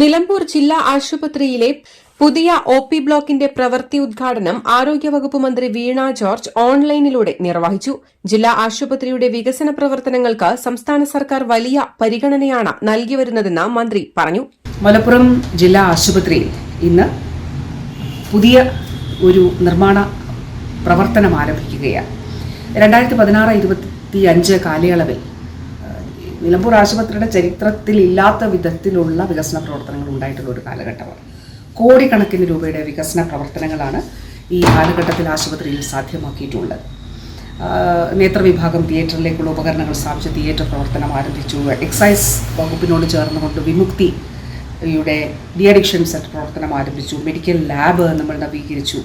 നിലമ്പൂർ ജില്ലാ ആശുപത്രിയിലെ പുതിയ ഒ പി ബ്ലോക്കിന്റെ പ്രവൃത്തി ഉദ്ഘാടനം ആരോഗ്യവകുപ്പ് മന്ത്രി വീണ ജോർജ് ഓൺലൈനിലൂടെ നിർവഹിച്ചു. ജില്ലാ ആശുപത്രിയുടെ വികസന പ്രവർത്തനങ്ങൾക്ക് സംസ്ഥാന സർക്കാർ വലിയ പരിഗണനയാണ് നൽകിവരുന്നതെന്ന് മന്ത്രി പറഞ്ഞു. മലപ്പുറം ജില്ലാ ആശുപത്രിയിൽ ഇന്ന് പുതിയ ഒരു നിർമ്മാണ പ്രവർത്തനം ആരംഭിക്കുകയാണ്. രണ്ടായിരത്തി പതിനാറ് ഇരുപത്തി അഞ്ച് കാലയളവിൽ നിലമ്പൂർ ആശുപത്രിയുടെ ചരിത്രത്തിൽ ഇല്ലാത്ത വിധത്തിലുള്ള വികസന പ്രവർത്തനങ്ങൾ ഉണ്ടായിട്ടുള്ള ഒരു കാലഘട്ടമാണ്. കോടിക്കണക്കിന് രൂപയുടെ വികസന പ്രവർത്തനങ്ങളാണ് ഈ കാലഘട്ടത്തിൽ ആശുപത്രിയിൽ സാധ്യമാക്കിയിട്ടുള്ളത്. നേത്രവിഭാഗം തിയേറ്ററിലേക്കുള്ള ഉപകരണങ്ങൾ സ്ഥാപിച്ച് തിയേറ്റർ പ്രവർത്തനം ആരംഭിച്ചു. എക്സൈസ് വകുപ്പിനോട് ചേർന്നുകൊണ്ട് വിമുക്തി യുടെ ഡി അഡിക്ഷൻ സെറ്റ് പ്രവർത്തനം ആരംഭിച്ചു. മെഡിക്കൽ ലാബ് നമ്മൾ നവീകരിച്ചു.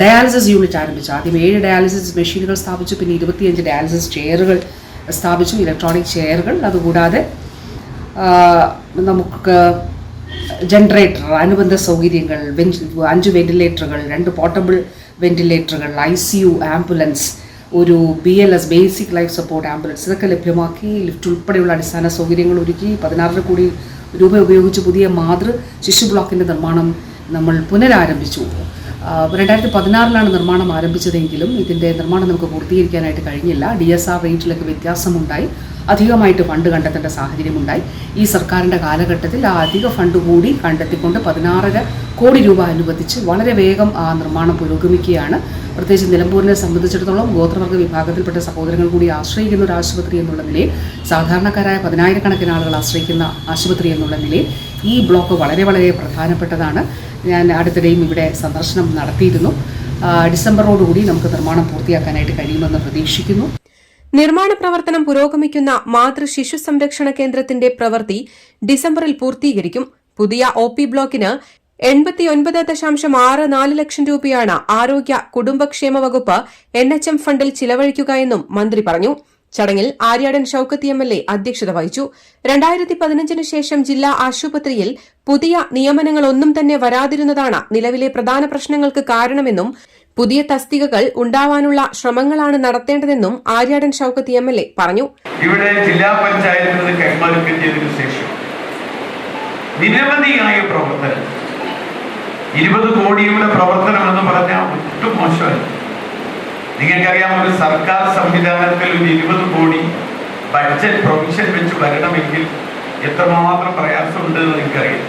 ഡയാലിസിസ് യൂണിറ്റ് ആരംഭിച്ചു. ആദ്യം ഏഴ് ഡയാലിസിസ് മെഷീനുകൾ സ്ഥാപിച്ചു. പിന്നെ ഇരുപത്തിയഞ്ച് ഡയാലിസിസ് ചെയറുകൾ സ്ഥാപിച്ചു ഇലക്ട്രോണിക് ചെയറുകൾ. അതുകൂടാതെ നമുക്ക് ജനറേറ്റർ അനുബന്ധ സൗകര്യങ്ങൾ അഞ്ച് വെന്റിലേറ്ററുകൾ രണ്ട് പോർട്ടബിൾ വെന്റിലേറ്ററുകൾ ഐ സി യു ആംബുലൻസ് ഒരു B L S basic life support ambulance ഇതൊക്കെ ലഭ്യമാക്കി. ലിഫ്റ്റ് ഉൾപ്പെടെയുള്ള അടിസ്ഥാന സൗകര്യങ്ങൾ ഒരുക്കി. പതിനാറര കോടി രൂപ ഉപയോഗിച്ച് പുതിയ മാതൃ ശിശു ബ്ലോക്കിന്റെ നിർമ്മാണം നമ്മൾ പുനരാരംഭിച്ചു. രണ്ടായിരത്തി പതിനാറിലാണ് നിർമ്മാണം ആരംഭിച്ചതെങ്കിലും ഇതിന്റെ നിർമ്മാണം നമുക്ക് പൂർത്തീകരിക്കാനായിട്ട് കഴിഞ്ഞില്ല. ഡി എസ് ആർ റേറ്റിലൊക്കെ വ്യത്യാസമുണ്ടായി. അധികമായിട്ട് ഫണ്ട് കണ്ടെത്തേണ്ട സാഹചര്യമുണ്ടായി. ഈ സർക്കാരിന്റെ കാലഘട്ടത്തിൽ ആ അധിക ഫണ്ട് കൂടി കണ്ടെത്തിക്കൊണ്ട് പതിനാറര കോടി രൂപ അനുവദിച്ച് വളരെ വേഗം ആ നിർമ്മാണം പുരോഗമിക്കുകയാണ്. പ്രത്യേകിച്ച് നിലമ്പൂരിനെ സംബന്ധിച്ചിടത്തോളം ഗോത്രവർഗ വിഭാഗത്തിൽപ്പെട്ട സഹോദരങ്ങൾ കൂടി ആശ്രയിക്കുന്ന ഒരു ആശുപത്രി എന്നുള്ള നിലയിൽ സാധാരണക്കാരായ പതിനായിരക്കണക്കിന് ആളുകൾ ആശ്രയിക്കുന്ന ആശുപത്രി എന്നുള്ള നിലയിൽ ഈ ബ്ലോക്ക് വളരെ വളരെ പ്രധാനപ്പെട്ടതാണ്. ഞാൻ അടുത്തിടെയും ഇവിടെ സന്ദർശനം നടത്തിയിരുന്നു. ഡിസംബറോടുകൂടി നമുക്ക് നിർമ്മാണം പൂർത്തിയാക്കാനായിട്ട് കഴിയുമെന്ന് പ്രതീക്ഷിക്കുന്നു. നിർമ്മാണ പ്രവർത്തനം പുരോഗമിക്കുന്ന മാതൃ ശിശു സംരക്ഷണ കേന്ദ്രത്തിന്റെ പ്രവൃത്തി ഡിസംബറിൽ പൂർത്തീകരിക്കും. പുതിയ ഒ പി ബ്ലോക്കിന് എൺപത്തിയൊൻപത് ദശാംശം ആറ് നാല് ലക്ഷം രൂപയാണ് ആരോഗ്യ കുടുംബക്ഷേമ വകുപ്പ് എൻ എച്ച് എം ഫണ്ടിൽ ചിലവഴിക്കുക എന്നും മന്ത്രി പറഞ്ഞു. ചടങ്ങിൽ Aryadan Shoukath M L A അധ്യക്ഷത വഹിച്ചു. രണ്ടായിരത്തി പതിനഞ്ചിന് ശേഷം ജില്ലാ ആശുപത്രിയിൽ പുതിയ നിയമനങ്ങളൊന്നും തന്നെ വരാതിരുന്നതാണ് നിലവിലെ പ്രധാന പ്രശ്നങ്ങൾക്ക് കാരണമെന്നും പുതിയ തസ്തികകൾ ഉണ്ടാവാനുള്ള ശ്രമങ്ങളാണ് നടത്തേണ്ടതെന്നും Aryadan Shoukath M L A പറഞ്ഞു. ഇവിടെ ജില്ലാ നിരവധിയായ പ്രവർത്തനം ഇരുപത് കോടിയുടെ പ്രവർത്തനം എന്ന് പറഞ്ഞാൽ ഒട്ടും മോശമല്ല. നിങ്ങൾക്കറിയാം ഒരു സർക്കാർ സംവിധാനത്തിൽ ഒരു ഇരുപത് കോടി ബഡ്ജറ്റ് പ്രൊവിഷൻ വെച്ച് വരണമെങ്കിൽ എത്രമാത്രം പ്രയാസമുണ്ട് എന്ന് നിങ്ങൾക്കറിയാം.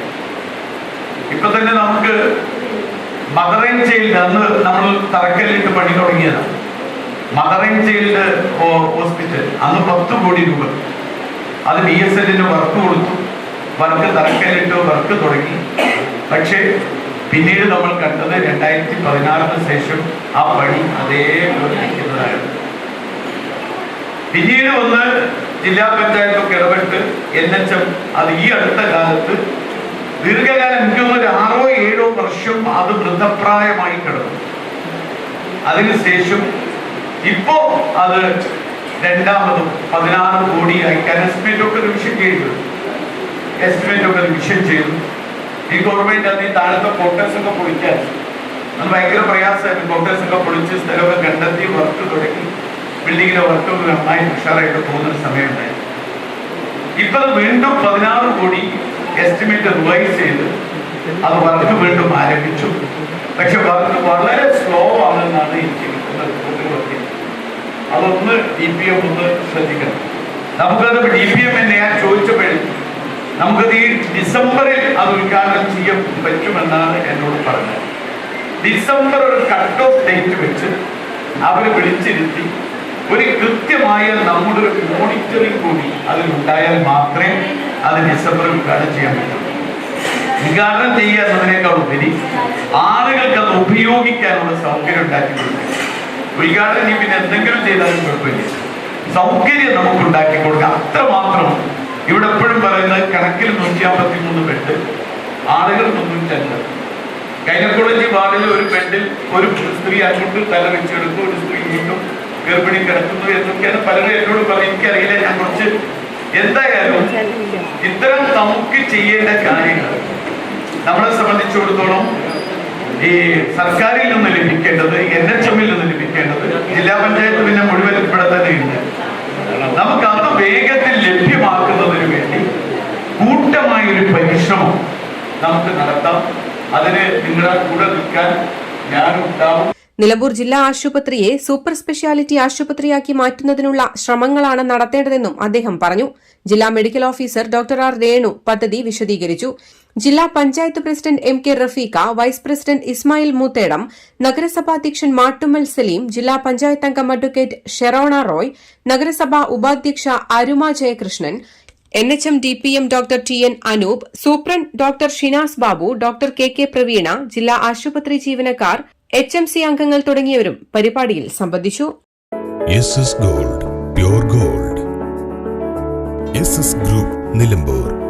ഇപ്പൊ തന്നെ നമുക്ക് മദർ ഇൻ ചൈൽഡ് അന്ന് നമ്മൾ തറക്കല്ലിട്ട് പണി തുടങ്ങിയതാണ് മദർ ഇൻ ചൈൽഡ് ഹോസ്പിറ്റൽ അന്ന് പത്ത് കോടി രൂപ. അത് ബി എസ് എല്ലിന് വർക്ക് കൊടുത്തു. വർക്ക് തറക്കല്ലിട്ട് വർക്ക് തുടങ്ങി. പക്ഷേ പിന്നീട് നമ്മൾ കണ്ടത് രണ്ടായിരത്തി പതിനാറിന് ശേഷം ആ പണി അതേപോലെ നിൽക്കുന്നതാണ്. പിന്നീട് വന്ന് ജില്ലാ പഞ്ചായത്തൊക്കെ ഇടപെട്ട് എൻ എച്ച് എം അത് ഈ അടുത്ത കാലത്ത് ദീർഘകാലം എനിക്ക് തോന്നുന്നു ആറോ ഏഴോ വർഷം അത് വൃദ്ധപ്രായമായി കിടന്നു. അതിനുശേഷം ഇപ്പോ അത് രണ്ടാമതും പതിനാറ് കോടിയായി എസ്റ്റിമേറ്റ് ഒക്കെ റിവിഷൻ ചെയ്തു. എസ്റ്റിമേറ്റ് ഒക്കെ റിവിഷൻ ചെയ്തു. ഈ ഗവൺമെന്റ് അതിന് താഴത്തെ ക്വാർട്ടേഴ്സ് ഒക്കെ പൊളിക്കാൻ. അത് ഭയങ്കര പ്രയാസമായിരുന്നു. ക്വാർട്ടേഴ്സ് ഒക്കെ പൊളിച്ച് സ്ഥലമൊക്കെ കണ്ടെത്തി വർക്ക് തുടങ്ങി. ബിൽഡിങ്ങിലെ വർക്ക് ഒക്കെ നന്നായി ഉഷാറായിട്ട് പോകുന്ന സമയമുണ്ടായി. ഇപ്പൊ വീണ്ടും പതിനാറ് കോടി എസ്റ്റിമേറ്റ് റിവൈസ് ചെയ്ത് അത് വർക്ക് വീണ്ടും ആരംഭിച്ചു. പക്ഷെ വർക്ക് വളരെ സ്ലോ ആണെന്നാണ് എനിക്ക് അതൊന്ന് ഡി പി എം ഒന്ന് ശ്രദ്ധിക്കണം. നമുക്കത് ഡി പി എം എന്നെ ഞാൻ ചോദിച്ചപ്പോഴേ നമുക്കത് ഈ ഡിസംബറിൽ അത് ഉദ്ഘാടനം ചെയ്യാൻ പറ്റുമെന്നാണ് എന്നോട് പറഞ്ഞത്. ഡിസംബർ ഒരു കട്ട് ഓഫ് ഡേറ്റ് വെച്ച് അവർ വിളിച്ചിരുത്തി. ഒരു കൃത്യമായ നമ്മുടെ ഒരു മോണിറ്ററിംഗ് കൂടി അതിലുണ്ടായാൽ മാത്രമേ അത് ഡിസംബറിൽ ഉദ്ഘാടനം ചെയ്യാൻ പറ്റൂ. ഉദ്ഘാടനം ചെയ്യുക എന്നതിനേക്കാൾ ഉപരി ആളുകൾക്ക് അത് ഉപയോഗിക്കാനുള്ള സൗകര്യം ഉണ്ടാക്കി കൊടുക്കുക ഉദ്ഘാടനം പിന്നെ എന്തെങ്കിലും ചെയ്താലും കുഴപ്പമില്ല. സൗകര്യം നമുക്ക് ഉണ്ടാക്കി കൊടുക്കുക അത്രമാത്രം ഗൈനക്കോളജി വാർഡിൽ ഒരു ബെഡിൽ ഒരു സ്ത്രീ അങ്ങോട്ട് തല വെച്ചെടുത്തു ഒരു സ്ത്രീ വീണ്ടും ഗർഭിണി കിടക്കുന്നു എന്നൊക്കെയാണ് പലരും എന്നോട് പറയും എനിക്കറിയില്ല ഞാൻ കുറച്ച് എന്തായാലും ഇത്തരം നമുക്ക് ചെയ്യേണ്ട കാര്യങ്ങൾ നമ്മളെ സംബന്ധിച്ചിടത്തോളം ഈ സർക്കാരിൽ നിന്ന് ലഭിക്കേണ്ടത് എൻ എച്ച് എമ്മിൽ നിന്ന് ലഭിക്കേണ്ടത് ജില്ലാ പഞ്ചായത്ത് പിന്നെ മുഴുവൻ ഇവിടെ തന്നെ ഉണ്ട് നമുക്ക് അത് വേഗത്തിൽ ലഭ്യമാക്കുന്നതിന് വേണ്ടി കൂട്ടമായ ഒരു പരിശ്രമം നമുക്ക് നടത്താം. അതിന് നിങ്ങളുടെ കൂടെ നിൽക്കാൻ ഞാനും ഉണ്ടാവും നിലമ്പൂർ ജില്ലാ ആശുപത്രിയെ സൂപ്പർ സ്പെഷ്യാലിറ്റി ആശുപത്രിയാക്കി മാറ്റുന്നതിനുള്ള ശ്രമങ്ങളാണ് നടത്തേണ്ടതെന്നും അദ്ദേഹം പറഞ്ഞു. ജില്ലാ medical officer doctor R Renu പദ്ധതി വിശദീകരിച്ചു. ജില്ലാ panchayat president M K Rafeekha vice president Ismail Moothedam നഗരസഭാ അധ്യക്ഷൻ മാട്ടുമ്മൽ സലീം ജില്ലാ പഞ്ചായത്ത് അംഗം അഡ്വക്കേറ്റ് ഷെറോണ റോയ് നഗരസഭാ ഉപാധ്യക്ഷ Aruma Jayakrishnan N H M D P M doctor T N Anoop superintendent doctor Shinas Babu doctor K K Praveena ജില്ലാ ആശുപത്രി ജീവനക്കാർ എച്ച് എം സി അംഗങ്ങൾ തുടങ്ങിയവരും പരിപാടിയിൽ സംബന്ധിച്ചു. Gold gold. ഗ്രൂപ്പ് നിലമ്പൂർ.